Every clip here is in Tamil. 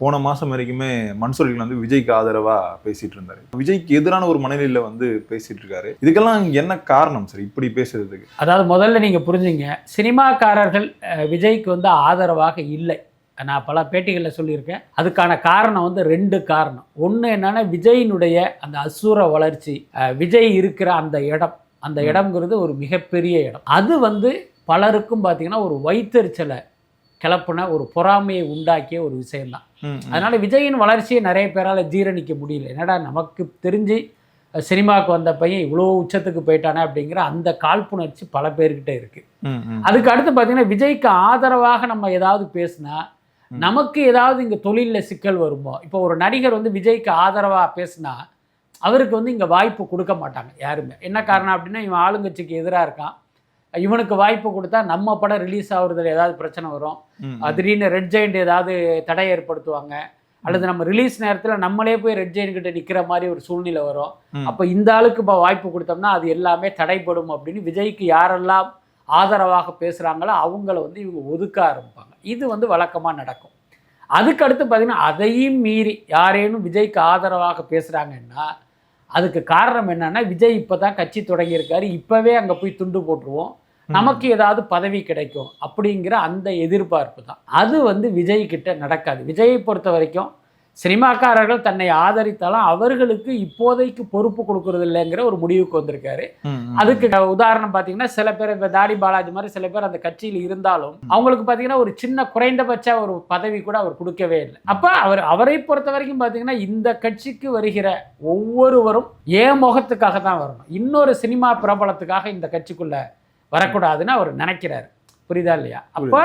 போன மாசம் வரைக்குமே மன்சூரில் வந்து விஜய்க்கு ஆதரவா பேசிட்டு இருந்தாரு. விஜய்க்கு எதிரான ஒரு மனநிலையில வந்து பேசிட்டு இருக்காரு. இதுக்கெல்லாம் என்ன காரணம் சார்? இப்படி பேசுறதுக்கு. அதாவது முதல்ல நீங்கள் புரிஞ்சுங்க சினிமாக்காரர்கள் விஜய்க்கு வந்து ஆதரவாக இல்லை. நான் பல பேட்டிகளில் சொல்லியிருக்கேன். அதுக்கான காரணம் வந்து ரெண்டு காரணம். ஒன்று என்னன்னா விஜயினுடைய அந்த அசுர வளர்ச்சி விஜய் இருக்கிற அந்த இடம். அந்த. இடம்ங்கிறது ஒரு மிகப்பெரிய இடம். அது வந்து பலருக்கும் பார்த்தீங்கன்னா ஒரு வைத்தறிச்சலை கிளப்புன ஒரு பொறாமையை உண்டாக்கிய ஒரு விஷயம்தான். அதனால விஜயின் வளர்ச்சியை நிறைய பேரால் ஜீரணிக்க முடியல என்னடா நமக்கு தெரிஞ்சு சினிமாவுக்கு வந்த பையன் இவ்வளோ உச்சத்துக்கு போயிட்டானே அப்படிங்கிற அந்த காழ்ப்புணர்ச்சி பல பேர்கிட்ட இருக்கு. அதுக்கு அடுத்து பார்த்தீங்கன்னா விஜய்க்கு ஆதரவாக நம்ம ஏதாவது பேசினா. நமக்கு ஏதாவது இங்கே தொழிலில் சிக்கல் வருமோ இப்போ ஒரு நடிகர் வந்து விஜய்க்கு ஆதரவாக பேசினா அவருக்கு வந்து இங்கே வாய்ப்பு கொடுக்க மாட்டாங்க யாருமே என்ன காரணம் அப்படின்னா இவன் ஆளுங்கட்சிக்கு எதிராக இருக்கான் இவனுக்கு வாய்ப்பு கொடுத்தா நம்ம படம் ரிலீஸ் ஆகுறதுல ஏதாவது பிரச்சனை வரும். திடீர்னு ரெட் ஜெயிண்ட் ஏதாவது தடை ஏற்படுத்துவாங்க. அல்லது நம்ம ரிலீஸ் நேரத்தில் நம்மளே போய் ரெட் ஜெயின் கிட்ட நிற்கிற மாதிரி ஒரு சூழ்நிலை வரும். அப்போ இந்த ஆளுக்கு இப்போ வாய்ப்பு கொடுத்தோம்னா அது எல்லாமே தடைப்படும் அப்படின்னு விஜய்க்கு யாரெல்லாம் ஆதரவாக பேசுகிறாங்களோ அவங்கள வந்து இவங்க ஒதுக்க ஆரம்பிப்பாங்க. இது வந்து வழக்கமாக நடக்கும். அதுக்கு அடுத்து பார்த்தீங்கன்னா அதையும் மீறி யாரேனும் விஜய்க்கு ஆதரவாக பேசுகிறாங்கன்னா அதுக்கு காரணம் என்னன்னா விஜய் இப்போ தான் கட்சி தொடங்கியிருக்காரு. இப்போவே அங்கே போய் துண்டு போட்டுருவோம். நமக்கு ஏதாவது பதவி கிடைக்கும் அப்படிங்கிற அந்த எதிர்பார்ப்பு தான். அது வந்து விஜய் கிட்ட நடக்காது. விஜயை பொறுத்த வரைக்கும் சினிமாக்காரர்கள் தன்னை ஆதரித்தாலும் அவர்களுக்கு இப்போதைக்கு பொறுப்பு கொடுக்கறது இல்லைங்கிற ஒரு முடிவுக்கு வந்திருக்காரு. அதுக்கு உதாரணம் பார்த்தீங்கன்னா சில பேர் இப்போ தாடி பாலாஜி மாதிரி சில பேர் அந்த கட்சியில் இருந்தாலும் அவங்களுக்கு பார்த்தீங்கன்னா ஒரு சின்ன குறைந்தபட்ச ஒரு பதவி கூட அவர் கொடுக்கவே இல்லை. அப்போ அவர் அவரை பொறுத்த வரைக்கும் பார்த்தீங்கன்னா இந்த கட்சிக்கு வருகிற ஒவ்வொருவரும் ஏன் முகத்துக்காக தான் வரணும்? இன்னொரு சினிமா பிரபலத்துக்காக இந்த கட்சிக்குள்ள வரக்கூடாதுன்னு அவர் நினைக்கிறாரு. புரியுதா இல்லையா? அப்போ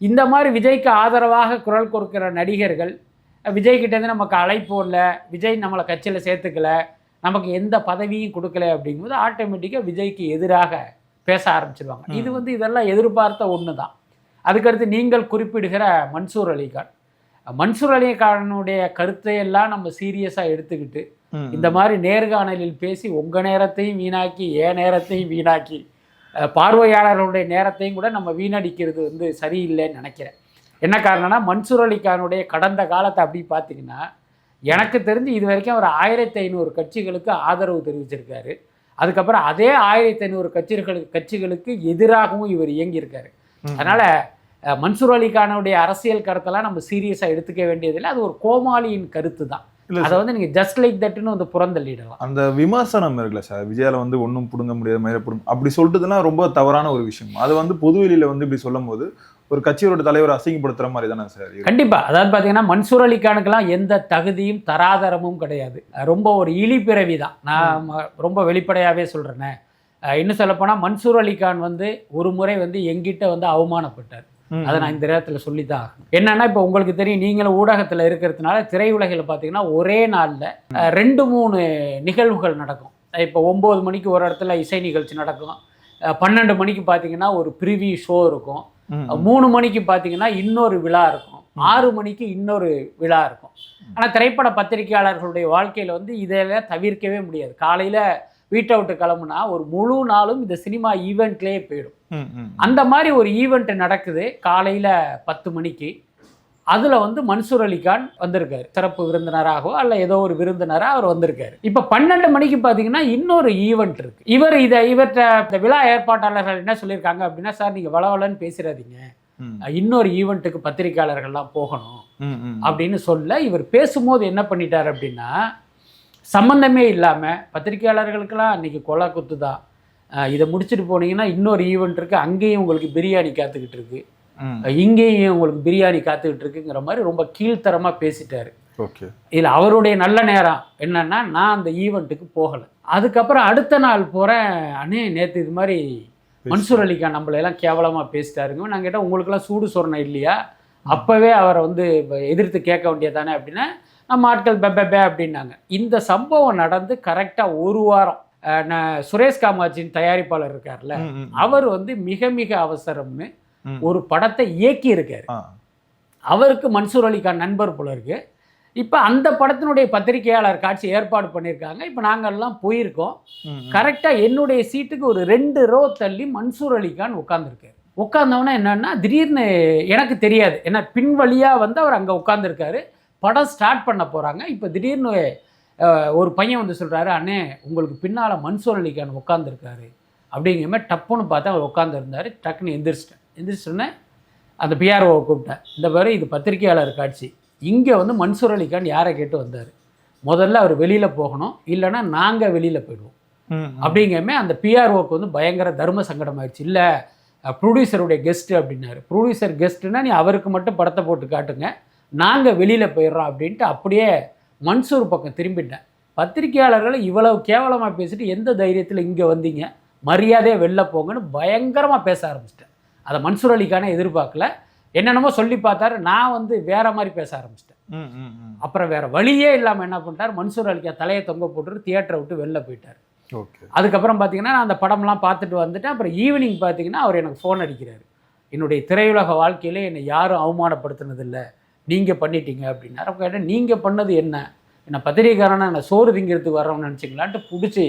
இந்த மாதிரி விஜய்க்கு ஆதரவாக குரல் கொடுக்கிற நடிகர்கள் விஜய் கிட்டேருந்து நமக்கு அழைப்பு இல்லை விஜய் நம்மளை கட்சியில் சேர்த்துக்கல நமக்கு எந்த பதவியும் கொடுக்கல அப்படிங்கும்போது ஆட்டோமேட்டிக்காக விஜய்க்கு எதிராக பேச ஆரம்பிச்சிருவாங்க. இது வந்து இதெல்லாம் எதிர்பார்த்த ஒன்று தான் அதுக்கடுத்து நீங்கள் குறிப்பிடுகிற மன்சூர் அலிகான். மன்சூர் அலிகானுடைய கருத்தை எல்லாம் நம்ம சீரியஸாக எடுத்துக்கிட்டு இந்த மாதிரி நேர்காணலில் பேசி உங்கள் நேரத்தையும் வீணாக்கி என் நேரத்தையும் வீணாக்கி பார்வையாளர்களுடைய நேரத்தையும் கூட நம்ம வீணடிக்கிறது வந்து சரியில்லைன்னு நினைக்கிறேன். என்ன காரணம்னா மன்சூர் அலிகானுடைய கடந்த காலத்தை அப்படி பார்த்தீங்கன்னா எனக்கு தெரிஞ்சு இது வரைக்கும் ஒரு ஆயிரத்தி ஐநூறு கட்சிகளுக்கு ஆதரவு தெரிவிச்சிருக்காரு. அதுக்கப்புறம் அதே ஆயிரத்தி ஐநூறு கட்சிகளுக்கு கட்சிகளுக்கு எதிராகவும் இவர் இயங்கியிருக்காரு. அதனால் மன்சூர் அலிகானுடைய அரசியல் கருத்தெல்லாம் நம்ம சீரியஸாக எடுத்துக்க வேண்டியதில்லை. அது ஒரு கோமாளியின் கருத்து தான் இல்ல அதை வந்து நீங்கள் ஜஸ்ட் லைக் தட்னு வந்து புறந்தள்ளிடலாம். அந்த விமர்சனம் இருக்குல்ல சார் விஜயால வந்து ஒன்றும் பிடுங்க முடியாது மயிர பிடுங்க அப்படி சொல்லிட்டுதுன்னா ரொம்ப தவறான ஒரு விஷயம். அது வந்து பொதுவெளியில வந்து இப்படி சொல்லும் போது ஒரு கட்சியோட தலைவர் அசிங்கப்படுத்துற மாதிரி தானே சார். கண்டிப்பா. அதாவது பார்த்தீங்கன்னா மன்சூர் அலிகானுக்கெல்லாம் எந்த தகுதியும் தராதரமும் கிடையாது. ரொம்ப ஒரு இழிபிறவி தான். நான் ரொம்ப வெளிப்படையாகவே சொல்கிறேனே இன்னும் சொல்லப்போனால் மன்சூர் அலிகான் வந்து ஒரு முறை வந்து எங்கிட்ட வந்து அவமானப்பட்டார். அதை நான் இந்த நேரத்தில் சொல்லித்தான் ஆகணும். என்னன்னா இப்போ உங்களுக்கு தெரியும் நீங்களும் ஊடகத்தில் இருக்கிறதுனால திரையுலகில் பார்த்தீங்கன்னா ஒரே நாளில் ரெண்டு மூணு நிகழ்வுகள் நடக்கும். இப்போ ஒம்பது மணிக்கு ஒரு இடத்துல இசை நிகழ்ச்சி நடக்கும். பன்னெண்டு மணிக்கு பார்த்தீங்கன்னா ஒரு ப்ரிவியூ ஷோ இருக்கும். மூணு மணிக்கு பார்த்தீங்கன்னா இன்னொரு விழா இருக்கும். ஆறு மணிக்கு இன்னொரு விழா இருக்கும். ஆனால் திரைப்பட பத்திரிகையாளர்களுடைய வாழ்க்கையில் வந்து இதெல்லாம் தவிர்க்கவே முடியாது. காலையில் வீட்டை விட்டு கிளம்புனா ஒரு முழு நாளும் இந்த சினிமா ஈவெண்ட்லேயே போயிடும். அந்த மாதிரி ஒரு ஈவெண்ட் நடக்குது காலையில் பத்து மணிக்கு. அதில் வந்து மன்சூர் அலிகான் வந்திருக்காரு. சிறப்பு விருந்தினராகவோ அல்ல ஏதோ ஒரு விருந்தினராக அவர் வந்திருக்காரு. இப்போ பன்னெண்டு மணிக்கு பார்த்தீங்கன்னா இன்னொரு ஈவெண்ட் இருக்கு. இவர் இதை இவற்றை இந்த விழா ஏற்பாட்டாளர்கள் என்ன சொல்லியிருக்காங்க அப்படின்னா சார் நீங்கள் வளவலன்னு பேசிடாதீங்க ம், இன்னொரு ஈவெண்ட்டுக்கு பத்திரிக்கையாளர்கள்லாம் போகணும். அப்படின்னு சொல்ல இவர் பேசும்போது என்ன பண்ணிட்டார் அப்படின்னா சம்பந்தமே இல்லாமல் பத்திரிக்கையாளர்களுக்கெல்லாம் அன்றைக்கி கொலை குத்து தான் இதை முடிச்சுட்டு போனீங்கன்னா இன்னொரு ஈவெண்ட் இருக்குது அங்கேயும் உங்களுக்கு பிரியாணி காத்துக்கிட்டு இருக்கு. இங்கேயும் உங்களுக்கு பிரியாணி காத்துக்கிட்டு இருக்குங்கிற மாதிரி ரொம்ப கீழ்த்தரமாக பேசிட்டாரு. ஓகே. இதில் அவருடைய நல்ல நேரம் என்னன்னா நான் அந்த ஈவெண்ட்டுக்கு போகலை. அதுக்கப்புறம் அடுத்த நாள் போகிறேன் அண்ணே நேற்று இது மாதிரி மன்சூர் அலிகான் நம்மளை எல்லாம் கேவலமாக பேசிட்டாருங்க. நான் கேட்டேன் உங்களுக்கெல்லாம் சூடு சொரணை இல்லையா? அப்போவே அவரை வந்து எதிர்த்து கேட்க வேண்டியதானே? அப்படின்னா நம்ம ஆட்கள் பெ பெ பெ அப்படின்னாங்க. இந்த சம்பவம் நடந்து கரெக்டாக ஒரு வாரம் சுரேஷ் காமாட்சியின் தயாரிப்பாளர் இருக்கார்ல அவர் வந்து மிக மிக அவசரம்னு. ஒரு படத்தை இயக்கி இருக்காரு. அவருக்கு மன்சூர் அலிகான் நண்பர் போல இருக்கு. இப்போ அந்த படத்தினுடைய பத்திரிகையாளர் காட்சி ஏற்பாடு பண்ணியிருக்காங்க. இப்போ நாங்கள்லாம் போயிருக்கோம். கரெக்டாக என்னுடைய சீட்டுக்கு ஒரு ரெண்டு ரோ தள்ளி மன்சூர் அலிகான் உட்காந்துருக்காரு உட்காந்தவொன்னே என்னன்னா திடீர்னு எனக்கு தெரியாது. ஏன்னா பின் வழியாக வந்து அவர் அங்கே உட்காந்துருக்காரு படம் ஸ்டார்ட் பண்ண போகிறாங்க இப்போ திடீர்னு ஒரு பையன் வந்து சொல்கிறாரு அண்ணே உங்களுக்கு பின்னால் மன்சூர் அலிகான் உட்காந்துருக்காரு அப்படிங்கிற மாதிரி டப்புன்னு பார்த்தா அவர் உட்காந்துருந்தாரு டக்குன்னு எந்திரிச்சிட்டேன். எந்திரிச்சோடனே அந்த பிஆர்ஓவை கூப்பிட்டேன். இந்த பாரு இது பத்திரிகையாளர் காட்சி. இங்கே வந்து மன்சூர் அலிகான் யாரை கேட்டு வந்தார்? முதல்ல அவர் வெளியில் போகணும். இல்லைன்னா நாங்கள் வெளியில் போயிடுவோம். ம், ம். அப்படிங்கமே அந்த பிஆர்ஓக்கு வந்து பயங்கர தர்ம சங்கடம் ஆயிடுச்சு. இல்லை ப்ரொடியூசருடைய கெஸ்ட்டு அப்படின்னாரு. ப்ரொடியூசர் கெஸ்ட்டுனா நீ அவருக்கு மட்டும் படத்தை போட்டு காட்டுங்க. நாங்கள் வெளியில் போயிடுறோம் அப்படின்ட்டு அப்படியே மன்சூர் பக்கம் திரும்பிட்டேன். பத்திரிகையாளர்களை இவ்வளவு கேவலமாக பேசிட்டு எந்த தைரியத்தில் இங்கே வந்தீங்க? மரியாதையாக வெளில போங்கன்னு பயங்கரமாக பேச ஆரம்பிச்சிட்டேன். அதை மன்சூர் அலிக்கான எதிர்பார்க்கல. என்னென்னமோ சொல்லி பார்த்தாரு. நான் வந்து வேற மாதிரி பேச ஆரம்பிச்சிட்டேன். அப்புறம் வேற வழியே இல்லாமல் என்ன பண்ணிட்டார்? மன்சூர் அலிக்கா தலையை தொங்க போட்டுட்டு தியேட்டரை விட்டு வெளில போயிட்டார். ஓகே. அதுக்கப்புறம் பார்த்தீங்கன்னா நான் அந்த படம்லாம் பார்த்துட்டு வந்துட்டேன். அப்புறம் ஈவினிங் பார்த்தீங்கன்னா அவர் எனக்கு ஃபோன் அடிக்கிறாரு. என்னுடைய திரையுலக வாழ்க்கையிலே என்னை யாரும் அவமானப்படுத்தினதில்லை. நீங்கள் பண்ணிட்டீங்க அப்படின்னாரு அப்போ கேட்டேன் நீங்கள் பண்ணது என்ன? என்ன பத்திரிகைக்காரனை என்ன சோறு திங்கிறதுக்கு வர்றோம்னு நினச்சிங்களான்ட்டு பிடிச்சி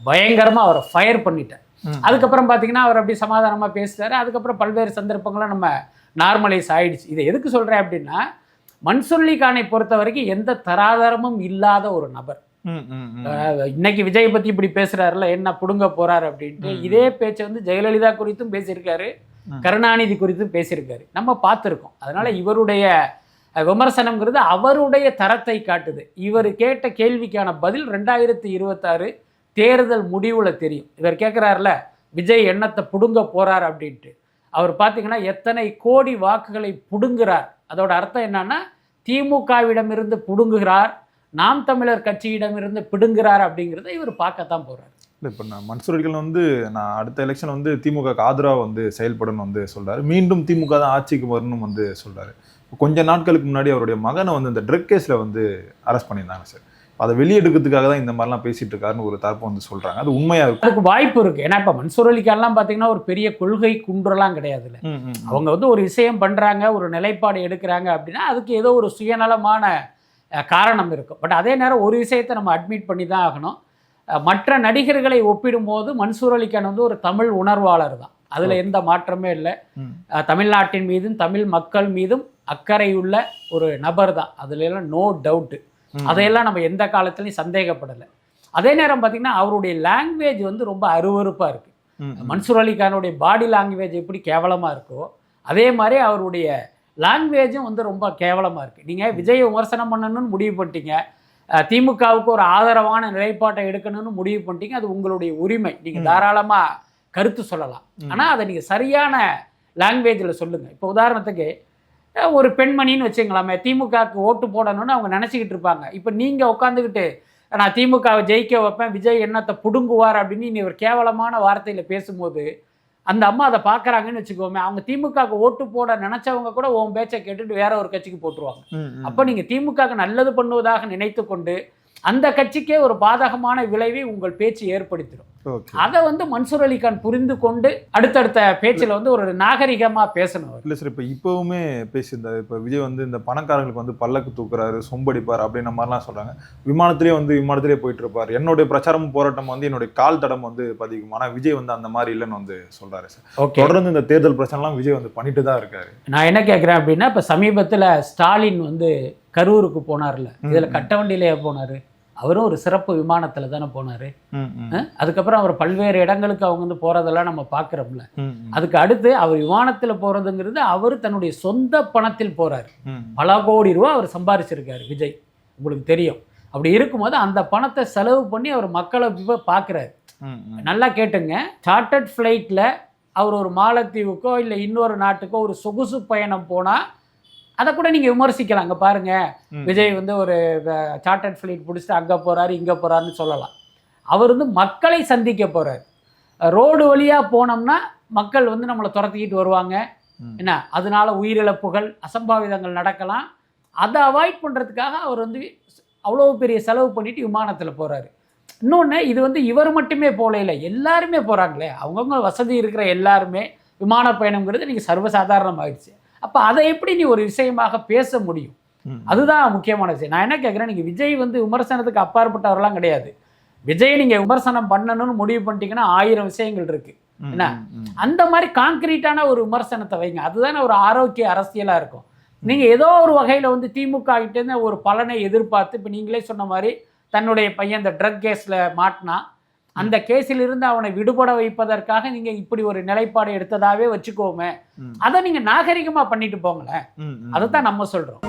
பயங்கரமாக அவரை ஃபயர் பண்ணிட்டேன். அதுக்கப்புறம் பார்த்தீங்கன்னா அவர் அப்படி சமாதானமாக பேசுறாரு. அதுக்கப்புறம் பல்வேறு சந்தர்ப்பங்களும் நம்ம நார்மலைஸ் ஆயிடுச்சு. இதை எதுக்கு சொல்கிறேன் அப்படின்னா மன்சூர் அலி கானை பொறுத்த வரைக்கும் எந்த தராதரமும் இல்லாத ஒரு நபர். இன்னைக்கு விஜய் பத்தி இப்படி பேசுறாருல என்ன புடுங்க போறாரு அப்படின்ட்டு. இதே பேச்சை வந்து ஜெயலலிதா குறித்தும் பேசியிருக்காரு. கருணாநிதி குறித்தும் பேசியிருக்காரு. நம்ம பார்த்துருக்கோம். அதனால இவருடைய விமர்சனம்ங்கிறது அவருடைய தரத்தை காட்டுது. இவர் கேட்ட கேள்விக்கான பதில் ரெண்டாயிரத்தி இருபத்தாறு தேர்தல் முடிவில் தெரியும். இவர் கேட்குறாருல விஜய் எண்ணத்தை பிடுங்க போகிறார் அப்படின்ட்டு. அவர் பார்த்தீங்கன்னா எத்தனை கோடி வாக்குகளை புடுங்குறார். அதோட அர்த்தம் என்னன்னா திமுகவிடமிருந்து பிடுங்குகிறார் நாம் தமிழர் கட்சியிடமிருந்து பிடுங்குறார் அப்படிங்கிறத இவர் பார்க்கத்தான் போகிறார் இல்லை இப்போ நான் மன்சூர்கள் வந்து நான் அடுத்த எலெக்ஷன் வந்து திமுக ஆதரவாக வந்து செயல்படணும் வந்து சொல்கிறார் மீண்டும் திமுக தான் ஆட்சிக்கு வரணும் வந்து சொல்கிறார் கொஞ்ச நாட்களுக்கு முன்னாடி அவருடைய மகனை வந்து இந்த ட்ரக் கேஸ்ல வந்து அரெஸ்ட் பண்ணியிருந்தாங்க சார் அதை வெளியெடுக்கிறதுக்காக தான் இந்த மாதிரிலாம் பேசிட்டு இருக்காருன்னு ஒரு தரப்பு வந்து சொல்றாங்க. அது உண்மையா இருக்கும் அதுக்கு வாய்ப்பு இருக்கு. ஏன்னா இப்போ மன்சூர் அலிகான்லாம் பார்த்தீங்கன்னா ஒரு பெரிய கொள்கை குன்றெல்லாம் கிடையாதுல்ல. அவங்க வந்து ஒரு விஷயம் பண்றாங்க ஒரு நிலைப்பாடு எடுக்கிறாங்க அப்படின்னா அதுக்கு ஏதோ ஒரு சுயநலமான காரணம் இருக்கும். பட் அதே நேரம் ஒரு விஷயத்தை நம்ம அட்மிட் பண்ணி தான் ஆகணும். மற்ற நடிகர்களை ஒப்பிடும்போது மன்சூர் அலிகான் வந்து ஒரு தமிழ் உணர்வாளர் தான். அதுல எந்த மாற்றமே இல்லை. தமிழ்நாட்டின் மீதும் தமிழ் மக்கள் மீதும் அக்கறையுள்ள ஒரு நபர் தான். அதுல எல்லாம் நோ டவுட்டு. அதையெல்லாம் நம்ம எந்த காலத்துலையும் சந்தேகப்படலை. அதே நேரம் பார்த்தீங்கன்னா அவருடைய லாங்குவேஜ் வந்து ரொம்ப அருவருப்பாக இருக்குது. மன்சூர் அலிகானுடைய பாடி லாங்குவேஜ் எப்படி கேவலமாக இருக்கோ அதே மாதிரி அவருடைய லாங்குவேஜும் வந்து ரொம்ப கேவலமாக இருக்குது நீங்கள் விஜயை விமர்சனம் பண்ணணும்னு முடிவு பண்ணிட்டீங்க. திமுகவுக்கு ஒரு ஆதரவான நிலைப்பாட்டை எடுக்கணும்னு முடிவு பண்ணிட்டீங்க. அது உங்களுடைய உரிமை. நீங்கள். தாராளமாக கருத்து சொல்லலாம். ஆனால் அதை நீங்கள் சரியான லாங்குவேஜில் சொல்லுங்கள் இப்போ உதாரணத்துக்கு ஒரு பெண்மணின்னு வச்சுங்களாமே திமுகவுக்கு ஓட்டு போடணும்னு அவங்க நினச்சிக்கிட்டு இருப்பாங்க இப்போ நீங்கள் உட்காந்துக்கிட்டு நான் திமுகவை ஜெயிக்க வைப்பேன் விஜய் எண்ணத்தை புடுங்குவார் அப்படின்னு நீ ஒரு கேவலமான வார்த்தையில் பேசும்போது அந்த அம்மா அதை பார்க்குறாங்கன்னு வச்சுக்கோமே அவங்க திமுகவுக்கு ஓட்டு போட நினச்சவங்க கூட உன் பேச்சை கேட்டுட்டு வேற ஒரு கட்சிக்கு போட்டுருவாங்க. அப்போ நீங்கள் திமுகவுக்கு நல்லது பண்ணுவதாக நினைத்து கொண்டு அந்த கட்சிக்கே ஒரு பாதகமான விளைவை உங்கள் பேச்சு ஏற்படுத்திடும். அதை வந்து மன்சூர் அலிகான் புரிந்து கொண்டு அடுத்தடுத்த பேச்சில் வந்து ஒரு நாகரிகமா பேசணும். இல்ல சார் இப்ப இப்பவுமே பேசியிருந்தாரு. இப்ப விஜய் வந்து இந்த பணக்காரங்களுக்கு வந்து பல்லக்கு தூக்குறாரு சொம்படிப்பார் அப்படின்ற மாதிரிலாம் சொல்றாங்க. விமானத்திலேயே வந்து விமானத்திலேயே போயிட்டு இருப்பார் என்னுடைய பிரச்சாரம் போராட்டம் வந்து என்னுடைய கால் தடம் வந்து பதிக்கும். ஆனா விஜய் வந்து அந்த மாதிரி இல்லைன்னு வந்து சொல்றாரு சார் தொடர்ந்து இந்த தேர்தல் பிரச்சனைலாம் விஜய் வந்து பண்ணிட்டு தான் இருக்காரு. நான் என்ன கேட்குறேன் அப்படின்னா இப்போ சமீபத்தில் ஸ்டாலின் வந்து கரூருக்கு போனார்ல. இதில் ம். கட்டவண்டியிலே போனார். அவரும் ஒரு சிறப்பு விமானத்தில் தானே போனார் அதுக்கப்புறம் அவர் பல்வேறு இடங்களுக்கு அவங்க வந்து போகிறதெல்லாம் நம்ம பார்க்குறோம்ல. அதுக்கு அடுத்து அவர் விமானத்தில் போகிறதுங்கிறது அவர் தன்னுடைய சொந்த பணத்தில் போகிறார். பல கோடி ரூபா அவர் சம்பாரிச்சிருக்காரு விஜய். உங்களுக்கு தெரியும். அப்படி இருக்கும்போது அந்த பணத்தை செலவு பண்ணி அவர் மக்களை பார்க்குறாரு. நல்லா கேட்டுங்க. சார்ட்டர்ட் ஃப்ளைட்டில் அவர் ஒரு மாலத்தீவுக்கோ இல்லை இன்னொரு நாட்டுக்கோ ஒரு சொகுசு பயணம் போனால் அதை கூட நீங்கள் விமர்சிக்கலாம். அங்கே பாருங்க. ம். விஜய் வந்து ஒரு சார்ட்டர்ட் ஃப்ளைட் பிடிச்சிட்டு அங்கே போகிறாரு இங்கே போகிறாருன்னு சொல்லலாம். அவர் வந்து மக்களை சந்திக்க போகிறார் ரோடு வழியாக போனோம்னா மக்கள் வந்து நம்மளை துரத்திக்கிட்டு வருவாங்க. என்ன? அதனால உயிரிழப்புகள் அசம்பாவிதங்கள் நடக்கலாம். அதை அவாய்ட் பண்ணுறதுக்காக அவர் வந்து அவ்வளோ பெரிய செலவு பண்ணிட்டு விமானத்தில் போகிறாரு இன்னொன்று இது வந்து இவர் மட்டுமே போகல இல்லை எல்லாருமே போகிறாங்களே அவங்கவுங்க வசதி இருக்கிற எல்லாருமே விமான பயணம்ங்கிறது நீங்கள் சர்வசாதாரணமாகிடுச்சு அப்போ அதை எப்படி நீ ஒரு விஷயமாக பேச முடியும். அதுதான் முக்கியமான விஷயம். நான் என்ன கேட்குறேன் நீங்கள் விஜய் வந்து விமர்சனத்துக்கு அப்பாற்பட்டவரெல்லாம் கிடையாது. விஜய் நீங்கள் விமர்சனம் பண்ணணும்னு முடிவு பண்ணிட்டீங்கன்னா ஆயிரம் விஷயங்கள் இருக்குது ம், என்ன? அந்த மாதிரி கான்கிரீட்டான ஒரு விமர்சனத்தை வைங்க. அதுதானே ஒரு ஆரோக்கிய அரசியலாக இருக்கும். நீங்கள் ஏதோ ஒரு வகையில் வந்து திமுக கிட்டேருந்து ஒரு பலனை எதிர்பார்த்து இப்போ நீங்களே சொன்ன மாதிரி தன்னுடைய பையன் இந்த ட்ரக் கேஸில் மாட்டினா அந்த கேஸில் இருந்து அவனை விடுபட வைப்பதற்காக நீங்கள் இப்படி ஒரு நிலைப்பாடு எடுத்ததாவே வச்சுக்கோமே. அதை நீங்கள் நாகரிகமாக பண்ணிட்டு போங்களேன் ம், ம். அதை தான் நம்ம சொல்கிறோம்